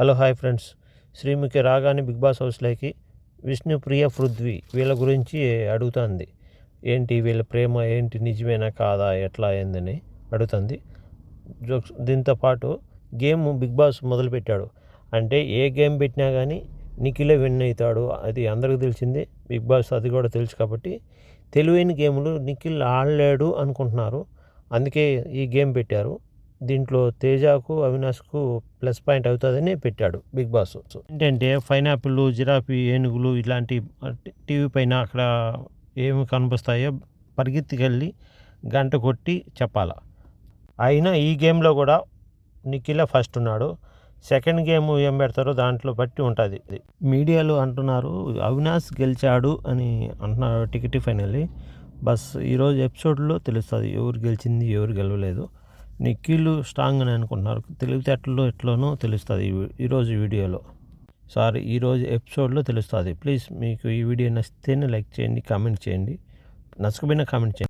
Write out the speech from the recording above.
Hello hi friends. Sreemukhi రాగానే big boss హౌస్లోకి విష్ణుప్రియ పృథ్వీ వీళ్ళ గురించి అడుగుతుంది. ఏంటి వీళ్ళ ప్రేమ? ఏంటి? నిజమేనా? కాదా? ఎట్లా? ఏందని అడుగుతుంది. జోక్స్ దీంతో పాటు గేమ్ బిగ్ బాస్ మొదలుపెట్టాడు. అంటే ఏ గేమ్ పెట్టినా కానీ నిఖిలే విన్ అవుతాడు. అది అందరికీ తెలిసిందే. బిగ్ బాస్ అది కూడా తెలుసు కాబట్టి తెలివైన గేములు నిఖిల్ ఆడలేడు అనుకుంటున్నారు. అందుకే ఈ గేమ్ పెట్టారు. దీంట్లో తేజాకు అవినాష్కు ప్లస్ పాయింట్ అవుతుందని పెట్టాడు బిగ్ బాస్. ఏంటంటే పైనాపిల్ జిరాఫీ ఏనుగులు ఇలాంటి టీవీ పైన అక్కడ ఏమి కనిపిస్తాయో పరిగెత్తుకెళ్ళి గంట కొట్టి చెప్పాల. అయినా ఈ గేమ్లో కూడా నిఖిల ఫస్ట్ ఉన్నాడు. సెకండ్ గేమ్ ఏం పెడతారో దాంట్లో బట్టి ఉంటుంది. మీడియాలో అంటున్నారు అవినాష్ గెలిచాడు అని అంటున్నారు టికెట్ ఫైనల్లీ. బస్ ఈరోజు ఎపిసోడ్లో తెలుస్తుంది ఎవరు గెలిచింది ఎవరు గెలవలేదు. నిఖిల్ స్ట్రాంగ్ అని అనుకుంటున్నారు. తెలివితేటల్లో ఎట్లనో తెలుస్తుంది ఈరోజు వీడియోలో. సారీ ఈరోజు ఎపిసోడ్లో తెలుస్తుంది. ప్లీజ్ మీకు ఈ వీడియో నచ్చితేనే లైక్ చేయండి కామెంట్ చేయండి. నచ్చకపోయినా కామెంట్ చేయండి.